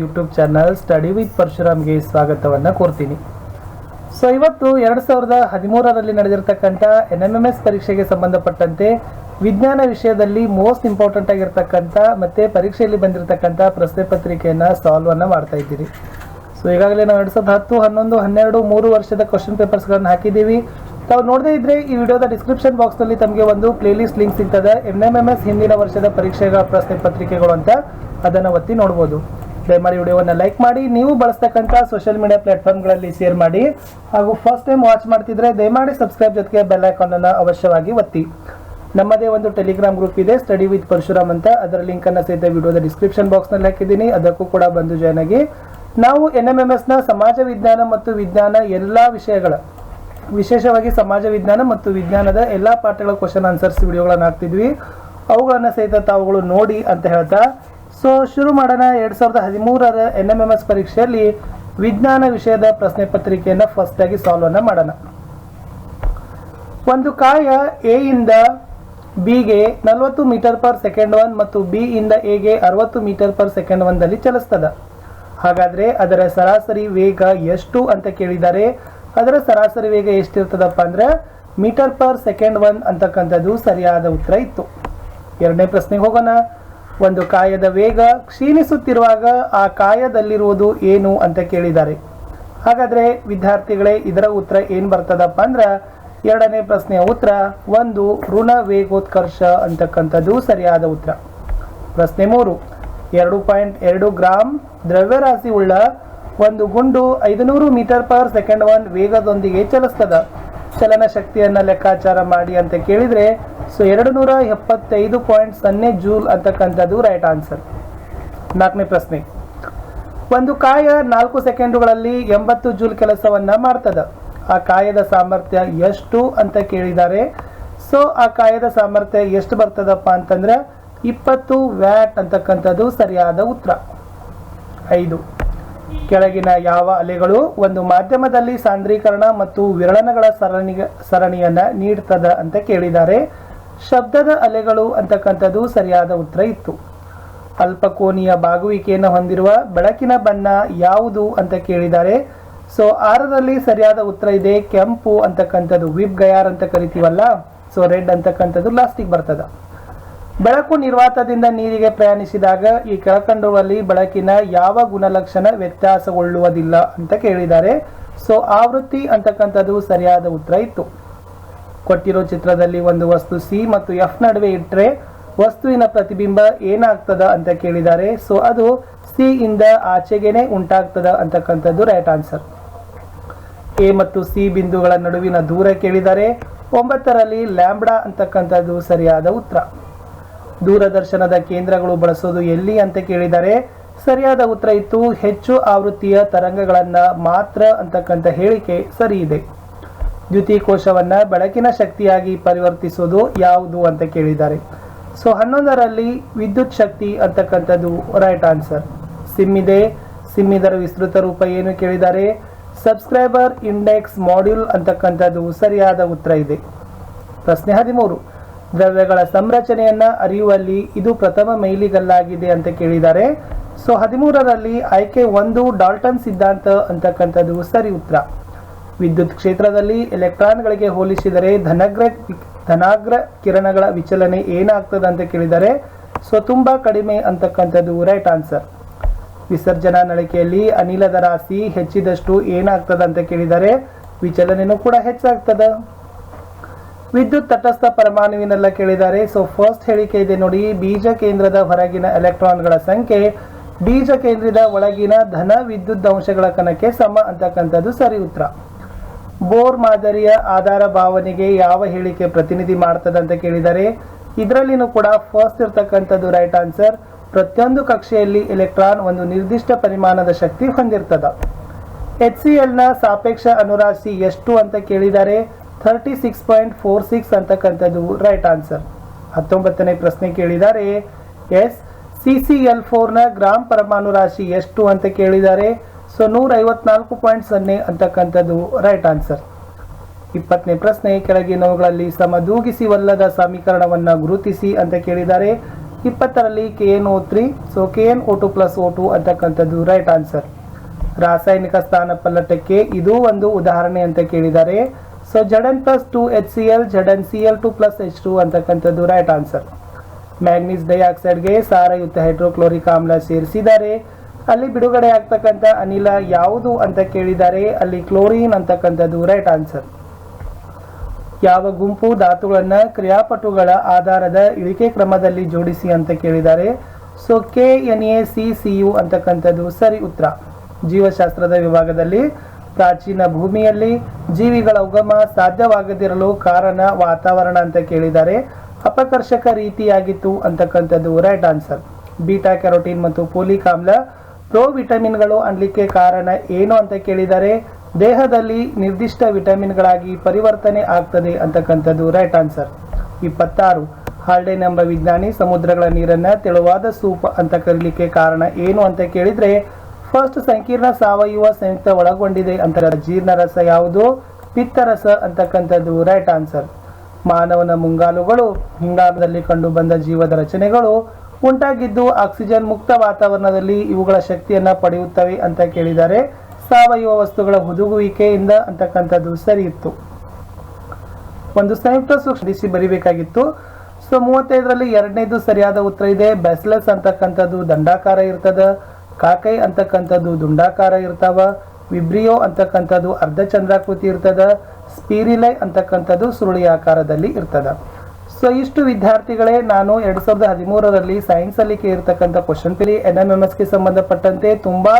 YouTube channel study with ಪರಶುರಾಮ್ಗೆ ಸ್ವಾಗತವನ್ನು ಕೋರ್ತೀನಿ. ಸೊ ಇವತ್ತು ಎರಡು ಸಾವಿರದ ಹದಿಮೂರರಲ್ಲಿ ನಡೆದಿರ್ತಕ್ಕಂಥ ಎನ್ ಎಂ ಎಂ ಎಸ್ ಪರೀಕ್ಷೆಗೆ ಸಂಬಂಧಪಟ್ಟಂತೆ ವಿಜ್ಞಾನ ವಿಷಯದಲ್ಲಿ ಮೋಸ್ಟ್ ಇಂಪಾರ್ಟೆಂಟ್ ಆಗಿರ್ತಕ್ಕಂಥ ಮತ್ತೆ ಪರೀಕ್ಷೆಯಲ್ಲಿ ಬಂದಿರತಕ್ಕಂಥ ಪ್ರಶ್ನೆ ಪತ್ರಿಕೆಯನ್ನು ಸಾಲ್ವ್ ಅನ್ನು ಮಾಡ್ತಾ ಇದ್ದೀರಿ. ಸೊ ಈಗಾಗಲೇ ನಾವು ಎರಡು ಸಾವಿರದ ಹತ್ತು, ಹನ್ನೊಂದು, ಹನ್ನೆರಡು, ಮೂರು ವರ್ಷದ ಕ್ವಶನ್ ಪೇಪರ್ಸ್ಗಳನ್ನು ಹಾಕಿದ್ದೀವಿ. ತಾವು ನೋಡದೇ ಇದ್ರೆ ಈ ವಿಡಿಯೋದ ಡಿಸ್ಕ್ರಿಪ್ಷನ್ ಬಾಕ್ಸ್ನಲ್ಲಿ ತಮಗೆ ಒಂದು ಪ್ಲೇಲಿಸ್ಟ್ ಲಿಂಕ್ ಸಿಗ್ತದೆ. ಎನ್ ಎಂ ಎಂ ಎಸ್ ಹಿಂದಿನ ವರ್ಷದ ಪರೀಕ್ಷೆಗಳ ಪ್ರಶ್ನೆ ಪತ್ರಿಕೆಗಳು ಅಂತ ಅದನ್ನು ಒತ್ತಿ ನೋಡ್ಬೋದು. ದಯಮಾಡಿ ವಿಡಿಯೋವನ್ನು ಲೈಕ್ ಮಾಡಿ, ನೀವು ಬಳಸ್ತಕ್ಕಂಥ ಸೋಷಿಯಲ್ ಮೀಡಿಯಾ ಪ್ಲಾಟ್ಫಾರ್ಮ್ಗಳಲ್ಲಿ ಶೇರ್ ಮಾಡಿ, ಹಾಗೂ ಫಸ್ಟ್ ಟೈಮ್ ವಾಚ್ ಮಾಡ್ತಿದ್ರೆ ದಯಮಾಡಿ ಸಬ್ಸ್ಕ್ರೈಬ್ ಜೊತೆಗೆ ಬೆಲ್ ಐಕಾನನ್ನು ಅವಶ್ಯವಾಗಿ ಒತ್ತಿ. ನಮ್ಮದೇ ಒಂದು ಟೆಲಿಗ್ರಾಮ್ ಗ್ರೂಪ್ ಇದೆ ಸ್ಟಡಿ ವಿತ್ ಪರಶುರಾಮ್ ಅಂತ. ಅದರ ಲಿಂಕ್ ಅನ್ನ ಸಹಿತ ವಿಡಿಯೋದ ಡಿಸ್ಕ್ರಿಪ್ಷನ್ ಬಾಕ್ಸ್ನಲ್ಲಿ ಹಾಕಿದ್ದೀನಿ. ಅದಕ್ಕೂ ಕೂಡ ಬಂದು ಜಾಯ್ನ್ ಆಗಿ. ನಾವು ಎನ್ ಎಂ ಎಂ ಎಸ್ನ ಸಮಾಜ ವಿಜ್ಞಾನ ಮತ್ತು ವಿಜ್ಞಾನ ಎಲ್ಲ ವಿಷಯಗಳ, ವಿಶೇಷವಾಗಿ ಸಮಾಜ ವಿಜ್ಞಾನ ಮತ್ತು ವಿಜ್ಞಾನದ ಎಲ್ಲ ಪಾಠಗಳ ಕ್ವಶನ್ ಆನ್ಸರ್ಸ್ ವಿಡಿಯೋಗಳನ್ನು ಹಾಕ್ತಿದ್ವಿ. ಅವುಗಳನ್ನು ಸಹಿತ ತಾವುಗಳು ನೋಡಿ ಅಂತ ಹೇಳ್ತಾ ಸೊ ಶುರು ಮಾಡೋಣ ಎರಡು ಸಾವಿರದ ಹದಿಮೂರರ ಎನ್ ಎಂ ಎಂ ಎಸ್ ಪರೀಕ್ಷೆಯಲ್ಲಿ ವಿಜ್ಞಾನ ವಿಷಯದ ಪ್ರಶ್ನೆ ಪತ್ರಿಕೆಯನ್ನು ಫಸ್ಟ್ ಆಗಿ ಸಾಲ್ವ್ ಅನ್ನ ಮಾಡೋಣ. ಒಂದು ಕಾಯ ಎ ಇಂದ ಬಿಗೆ ನಲವತ್ತು ಮೀಟರ್ ಪರ್ ಸೆಕೆಂಡ್ ಒನ್ ಮತ್ತು ಬಿ ಇಂದ ಎಗೆ ಅರವತ್ತು ಮೀಟರ್ ಪರ್ ಸೆಕೆಂಡ್ ಒಂದಲ್ಲಿ ಚಲಿಸ್ತದ. ಹಾಗಾದ್ರೆ ಅದರ ಸರಾಸರಿ ವೇಗ ಎಷ್ಟು ಅಂತ ಕೇಳಿದ್ದಾರೆ ಅದರ ಸರಾಸರಿ ವೇಗ ಎಷ್ಟಿರ್ತದಪ್ಪ ಅಂದ್ರೆ ಮೀಟರ್ ಪರ್ ಸೆಕೆಂಡ್ ಒನ್ ಅಂತಕ್ಕಂಥದ್ದು ಸರಿಯಾದ ಉತ್ತರ ಇತ್ತು. ಎರಡನೇ ಪ್ರಶ್ನೆಗೆ ಹೋಗೋಣ. ಒಂದು ಕಾಯದ ವೇಗ ಕ್ಷೀಣಿಸುತ್ತಿರುವಾಗ ಆ ಕಾಯದಲ್ಲಿರುವುದು ಏನು ಅಂತ ಕೇಳಿದ್ದಾರೆ. ಹಾಗಾದ್ರೆ ವಿದ್ಯಾರ್ಥಿಗಳೇ, ಇದರ ಉತ್ತರ ಏನು ಬರ್ತದಪ್ಪ ಅಂದ್ರೆ, ಎರಡನೇ ಪ್ರಶ್ನೆಯ ಉತ್ತರ, ಒಂದು ಋಣ ವೇಗೋತ್ಕರ್ಷ ಅಂತಕ್ಕಂಥದ್ದು ಸರಿಯಾದ ಉತ್ತರ. ಪ್ರಶ್ನೆ ಮೂರು, ಎರಡು ಪಾಯಿಂಟ್ ಎರಡು ಗ್ರಾಮ್ ದ್ರವ್ಯರಾಶಿ ಉಳ್ಳ ಒಂದು ಗುಂಡು ಐದುನೂರು ಮೀಟರ್ ಪರ್ ಸೆಕೆಂಡ್ ಒನ್ ವೇಗದೊಂದಿಗೆ ಚಲಿಸ್ತದ. ಚಲನ ಶಕ್ತಿಯನ್ನ ಲೆಕ್ಕಾಚಾರ ಮಾಡಿ ಅಂತ ಕೇಳಿದ್ರೆ ಸೊ ಎರಡು ನೂರ ಎಪ್ಪತ್ತೈದು ಪಾಯಿಂಟ್ ಸೊನ್ನೆ ಜೂಲ್ ಅಂತಕ್ಕಂಥದ್ದು ರೈಟ್ ಆನ್ಸರ್ ನಾಲ್ಕನೇ ಪ್ರಶ್ನೆ. ಒಂದು ಕಾಯ ನಾಲ್ಕು ಸೆಕೆಂಡುಗಳಲ್ಲಿ ಎಂಬತ್ತು ಜೂಲ್ ಕೆಲಸವನ್ನ ಮಾಡ್ತದ. ಆ ಕಾಯದ ಸಾಮರ್ಥ್ಯ ಎಷ್ಟು ಅಂತ ಕೇಳಿದ್ದಾರೆ ಸೊ ಆ ಕಾಯದ ಸಾಮರ್ಥ್ಯ ಎಷ್ಟು ಬರ್ತದಪ್ಪ ಅಂತಂದ್ರೆ ಇಪ್ಪತ್ತು ವ್ಯಾಟ್ ಅಂತಕ್ಕಂಥದ್ದು ಸರಿಯಾದ ಉತ್ತರ. ಐದು. ಕೆಳಗಿನ ಯಾವ ಅಲೆಗಳು ಒಂದು ಮಾಧ್ಯಮದಲ್ಲಿ ಸಾಂದ್ರೀಕರಣ ಮತ್ತು ವಿರಳನಗಳ ಸರಣಿ ಸರಣಿಯನ್ನ ನೀಡ್ತದ ಅಂತ ಕೇಳಿದ್ದಾರೆ ಶಬ್ದದ ಅಲೆಗಳು ಅಂತಕ್ಕಂಥದ್ದು ಸರಿಯಾದ ಉತ್ತರ ಇತ್ತು. ಅಲ್ಪಕೋನೀಯ ಬಾಗುವಿಕೆಯನ್ನು ಹೊಂದಿರುವ ಬೆಳಕಿನ ಬಣ್ಣ ಯಾವುದು ಅಂತ ಕೇಳಿದ್ದಾರೆ ಸೊ ಆರರಲ್ಲಿ ಸರಿಯಾದ ಉತ್ತರ ಇದೆ, ಕೆಂಪು ಅಂತಕ್ಕಂಥದ್ದು ವಿಬ್ ಗಯಾರ್ ಅಂತ ಕರಿತೀವಲ್ಲ, ಸೊ ರೆಡ್ ಅಂತಕ್ಕಂಥದ್ದು ಲಾಸ್ಟಿಗೆ ಬರ್ತದ. ಬೆಳಕು ನಿರ್ವಾತದಿಂದ ನೀರಿಗೆ ಪ್ರಯಾಣಿಸಿದಾಗ ಈ ಕೆಳಕಂಡುಗಳಲ್ಲಿ ಬೆಳಕಿನ ಯಾವ ಗುಣಲಕ್ಷಣ ವ್ಯತ್ಯಾಸಗೊಳ್ಳುವುದಿಲ್ಲ ಅಂತ ಕೇಳಿದ್ದಾರೆ ಸೊ ಆವೃತ್ತಿ ಅಂತಕ್ಕಂಥದ್ದು ಸರಿಯಾದ ಉತ್ತರ ಇತ್ತು. ಕೊಟ್ಟಿರೋ ಚಿತ್ರದಲ್ಲಿ ಒಂದು ವಸ್ತು ಸಿ ಮತ್ತು ಎಫ್ ನಡುವೆ ಇಟ್ಟರೆ ವಸ್ತುವಿನ ಪ್ರತಿಬಿಂಬ ಏನಾಗ್ತದ ಅಂತ ಕೇಳಿದ್ದಾರೆ. ಸೊ ಅದು ಸಿ ಇಂದ ಆಚೆಗೆನೆ ಉಂಟಾಗ್ತದ ಅಂತಕ್ಕಂಥದ್ದು ರೈಟ್ ಆನ್ಸರ್ ಎ ಮತ್ತು ಸಿ ಬಿಂದುಗಳ ನಡುವಿನ ದೂರ ಕೇಳಿದ್ದಾರೆ ಒಂಬತ್ತರಲ್ಲಿ ಲ್ಯಾಂಬ್ಡಾ ಅಂತಕ್ಕಂಥದ್ದು ಸರಿಯಾದ ಉತ್ತರ. ದೂರದರ್ಶನದ ಕೇಂದ್ರಗಳು ಬಳಸೋದು ಎಲ್ಲಿ ಅಂತ ಕೇಳಿದ್ದಾರೆ ಸರಿಯಾದ ಉತ್ತರ ಇತ್ತು. ಹೆಚ್ಚು ಆವೃತ್ತಿಯ ತರಂಗಗಳನ್ನು ಮಾತ್ರ ಅಂತಕ್ಕಂಥ ಹೇಳಿಕೆ ಸರಿ ಇದೆ. ದ್ಯುತಿಕೋಶವನ್ನ ಬೆಳಕಿನ ಶಕ್ತಿಯಾಗಿ ಪರಿವರ್ತಿಸೋದು ಯಾವುದು ಅಂತ ಕೇಳಿದ್ದಾರೆ. ಸೊ ಹನ್ನೊಂದರಲ್ಲಿ ವಿದ್ಯುತ್ ಶಕ್ತಿ ಅಂತಕ್ಕಂಥದ್ದು ರೈಟ್ ಆನ್ಸರ್ ಸಿಮ್ ಇದೆ ವಿಸ್ತೃತ ರೂಪ ಏನು ಕೇಳಿದ್ದಾರೆ? ಸಬ್ಸ್ಕ್ರೈಬರ್ ಇಂಡೆಕ್ಸ್ ಮಾಡ್ಯೂಲ್ ಅಂತಕ್ಕಂಥದ್ದು ಸರಿಯಾದ ಉತ್ತರ ಇದೆ. ಪ್ರಶ್ನೆ ಹದಿಮೂರು. ದ್ರವ್ಯಗಳ ಸಂರಚನೆಯನ್ನ ಅರಿಯುವಲ್ಲಿ ಇದು ಪ್ರಥಮ ಮೈಲಿಗಲ್ಲಾಗಿದೆ ಅಂತ ಕೇಳಿದ್ದಾರೆ. ಸೊ ಹದಿಮೂರರಲ್ಲಿ ಆಯ್ಕೆ ಒಂದು ಡಾಲ್ಟನ್ ಸಿದ್ಧಾಂತ ಅಂತಕ್ಕಂಥದ್ದು ಸರಿ ಉತ್ತರ. ವಿದ್ಯುತ್ ಕ್ಷೇತ್ರದಲ್ಲಿ ಎಲೆಕ್ಟ್ರಾನ್ಗಳಿಗೆ ಹೋಲಿಸಿದರೆ ಧನಗ್ರ ಧನಾಗ್ರ ಕಿರಣಗಳ ವಿಚಲನೆ ಏನಾಗ್ತದೆ ಅಂತ ಕೇಳಿದರೆ ಸೊ ತುಂಬ ಕಡಿಮೆ ಅಂತಕ್ಕಂಥದ್ದು ರೈಟ್ ಆನ್ಸರ್ ವಿಸರ್ಜನಾ ನಳಿಕೆಯಲ್ಲಿ ಅನಿಲದ ರಾಶಿ ಹೆಚ್ಚಿದಷ್ಟು ಏನಾಗ್ತದೆ ಅಂತ ಕೇಳಿದರೆ ವಿಚಲನೆಯೂ ಕೂಡ ಹೆಚ್ಚಾಗ್ತದ. ವಿದ್ಯುತ್ ತಟಸ್ಥ ಪರಮಾಣುವಿನೆಲ್ಲ ಕೇಳಿದ್ದಾರೆ ಸೊ ಫಸ್ಟ್ ಹೇಳಿಕೆ ಇದೆ ನೋಡಿ, ಬೀಜ ಕೇಂದ್ರದ ಹೊರಗಿನ ಎಲೆಕ್ಟ್ರಾನ್ಗಳ ಸಂಖ್ಯೆ ಬೀಜ ಕೇಂದ್ರದ ಒಳಗಿನ ಧನ ವಿದ್ಯುತ್ ಅಂಶಗಳ ಕಣಕ್ಕೆ ಸಮ ಅಂತಕ್ಕಂಥದ್ದು ಸರಿ ಉತ್ತರ. ಬೋರ್ ಮಾದರಿಯ ಆಧಾರ ಭಾವನೆಗೆ ಯಾವ ಹೇಳಿಕೆ ಪ್ರತಿನಿಧಿ ಮಾಡ್ತದೆ ಅಂತ ಕೇಳಿದರೆ, ಇದರಲ್ಲಿನೂ ಕೂಡ ಫಸ್ಟ್ ಇರ್ತಕ್ಕಂಥದ್ದು ರೈಟ್ ಆನ್ಸರ್ ಪ್ರತಿಯೊಂದು ಕಕ್ಷೆಯಲ್ಲಿ ಎಲೆಕ್ಟ್ರಾನ್ ಒಂದು ನಿರ್ದಿಷ್ಟ ಪರಿಮಾಣದ ಶಕ್ತಿ ಹೊಂದಿರ್ತದ. ಎಚ್ ಸಿ ಎಲ್ನ ಸಾಪೇಕ್ಷ ಅನುರಾಶಿ ಎಷ್ಟು ಅಂತ ಕೇಳಿದರೆ thirty six point four six ಅಂತಕ್ಕಂಥದ್ದು ರೈಟ್ ಆನ್ಸರ್ ಹತ್ತೊಂಬತ್ತನೇ ಪ್ರಶ್ನೆ ಕೇಳಿದ್ದಾರೆ ಎಸ್ ಸಿ ಸಿ ಎಲ್ ಫೋರ್ನ ಗ್ರಾಮ್ ಪರಮಾಣು ರಾಶಿ ಎಷ್ಟು ಅಂತ ಕೇಳಿದ್ದಾರೆ ಸೊ ನೂರ ಐವತ್ನಾಲ್ಕು ಪಾಯಿಂಟ್ ಸೊನ್ನೆ ಅಂತಕ್ಕಂಥದ್ದು ರೈಟ್ ಆನ್ಸರ್ ಇಪ್ಪತ್ತನೇ ಪ್ರಶ್ನೆ ಕೆಳಗಿನವುಗಳಲ್ಲಿ ಸಮದೂಗಿಸಿವಲ್ಲದ ಸಮೀಕರಣವನ್ನು ಗುರುತಿಸಿ ಅಂತ ಕೇಳಿದ್ದಾರೆ. ಇಪ್ಪತ್ತರಲ್ಲಿ K N O three so K N O two plus O two ಅಂತಕ್ಕಂಥದ್ದು ರೈಟ್ ಆನ್ಸರ್ ರಾಸಾಯನಿಕ ಸ್ಥಾನ ಪಲ್ಲಟಕ್ಕೆ ಇದು ಒಂದು ಉದಾಹರಣೆ ಅಂತ ಕೇಳಿದ್ದಾರೆ. So Z N plus two H C L Z N C L two plus H two ಅಂತಕ್ಕಂಥದ್ದು ರೈಟ್ ಆನ್ಸರ್ ಮ್ಯಾಗ್ನೀಸ್ ಡೈಆಕ್ಸೈಡ್ಗೆ ಸಾರಯುಕ್ತ ಹೈಡ್ರೋಕ್ಲೋರಿಕ್ ಆಮ್ಲ ಸೇರಿಸಿದ್ದಾರೆ. ಅಲ್ಲಿ ಬಿಡುಗಡೆ ಆಗ್ತಕ್ಕಂಥ ಅನಿಲ ಯಾವುದು ಅಂತ ಕೇಳಿದ್ದಾರೆ ಅಲ್ಲಿ ಕ್ಲೋರಿನ್ ಅಂತಕ್ಕಂಥದ್ದು ರೈಟ್ ಆನ್ಸರ್ ಯಾವ ಗುಂಪು ಧಾತುಗಳನ್ನು ಕ್ರಿಯಾಪಟುಗಳ ಆಧಾರದ ಇಳಿಕೆ ಕ್ರಮದಲ್ಲಿ ಜೋಡಿಸಿ ಅಂತ ಕೇಳಿದ್ದಾರೆ so K N A C C U ಅಂತಕ್ಕಂಥದ್ದು ಸರಿ ಉತ್ತರ. ಜೀವಶಾಸ್ತ್ರದ ವಿಭಾಗದಲ್ಲಿ ಪ್ರಾಚೀನ ಭೂಮಿಯಲ್ಲಿ ಜೀವಿಗಳ ಉಗಮ ಸಾಧ್ಯವಾಗದಿರಲು ಕಾರಣ ವಾತಾವರಣ ಅಂತ ಕೇಳಿದ್ದಾರೆ ಅಪಕರ್ಷಕ ರೀತಿಯಾಗಿತ್ತು ಅಂತಕ್ಕಂಥದ್ದು ರೈಟ್ ಆನ್ಸರ್ ಬೀಟಾ ಕ್ಯಾರೋಟಿನ್ ಮತ್ತು ಪೋಲಿಕ್ ಆಮ್ಲ ಪ್ರೋ ವಿಟಮಿನ್ಗಳು ಅನ್ಲಿಕ್ಕೆ ಕಾರಣ ಏನು ಅಂತ ಕೇಳಿದರೆ, ದೇಹದಲ್ಲಿ ನಿರ್ದಿಷ್ಟ ವಿಟಮಿನ್ಗಳಾಗಿ ಪರಿವರ್ತನೆ ಆಗ್ತದೆ ಅಂತಕ್ಕಂಥದ್ದು ರೈಟ್ ಆನ್ಸರ್ ಇಪ್ಪತ್ತಾರು ಹಾಲ್ಡೇನ್ ಎಂಬ ವಿಜ್ಞಾನಿ ಸಮುದ್ರಗಳ ನೀರನ್ನ ತೆಳುವಾದ ಸೂಪ್ ಅಂತ ಕರೀಲಿಕ್ಕೆ ಕಾರಣ ಏನು ಅಂತ ಕೇಳಿದರೆ ಫಸ್ಟ್ ಸಂಕೀರ್ಣ ಸಾವಯವ ಸಂಯುಕ್ತ ಒಳಗೊಂಡಿದೆ ಅಂತ ಜೀರ್ಣರಸ ಯಾವುದು? ಪಿತ್ತರಸ ಅಂತಕ್ಕಂಥದ್ದು ರೈಟ್ ಆನ್ಸರ್ ಮಾನವನ ಮುಂಗಾಲುಗಳು ಹಿಂಗಾಲದಲ್ಲಿ ಕಂಡುಬಂದ ಜೀವದ ರಚನೆಗಳು ಉಂಟಾಗಿದ್ದು ಆಕ್ಸಿಜನ್ ಮುಕ್ತ ವಾತಾವರಣದಲ್ಲಿ ಇವುಗಳ ಶಕ್ತಿಯನ್ನ ಪಡೆಯುತ್ತವೆ ಅಂತ ಕೇಳಿದ್ದಾರೆ. ಸಾವಯವ ವಸ್ತುಗಳ ಹುದುಗುವಿಕೆಯಿಂದ ಅಂತಕ್ಕಂಥದ್ದು ಸರಿ ಇತ್ತು. ಒಂದು ಸಂಯುಕ್ತ ಸೂಕ್ಷ್ಮಿಸಿ ಬರಿಬೇಕಾಗಿತ್ತು. ಸೊ, ಮೂವತ್ತೈದರಲ್ಲಿ ಎರಡನೇದು ಸರಿಯಾದ ಉತ್ತರ ಇದೆ. ಬೆಸ್ಲೆಸ್ ಅಂತಕ್ಕಂಥದ್ದು ದಂಡಾಕಾರ ಇರ್ತದ. ಕಾಕೈ ಅಂತಕ್ಕಂಥದ್ದು ದುಂಡಾಕಾರ ಇರ್ತಾವ. ವಿಬ್ರಿಯೋ ಅಂತಕ್ಕಂಥದ್ದು ಅರ್ಧ ಚಂದ್ರಾಕೃತಿ ಇರ್ತದ. ಸ್ಪೀರಿಲೈ ಅಂತಕ್ಕಂಥದ್ದು ಸುರುಳಿ ಆಕಾರದಲ್ಲಿ ಇರ್ತದ. ಸೊ ಇಷ್ಟು ವಿದ್ಯಾರ್ಥಿಗಳೇ ನಾನು ಎರಡ್ ಸಾವಿರದ ಹದಿಮೂರರಲ್ಲಿ ಸೈನ್ಸ್ ಅಲ್ಲಿ ಕೇಳಿರ್ತಕ್ಕಂಥ ಕ್ವಶನ್ ಪಿಲಿ ಎನ್ ಎಂ ಎಸ್ಗೆ ಸಂಬಂಧಪಟ್ಟಂತೆ ತುಂಬಾ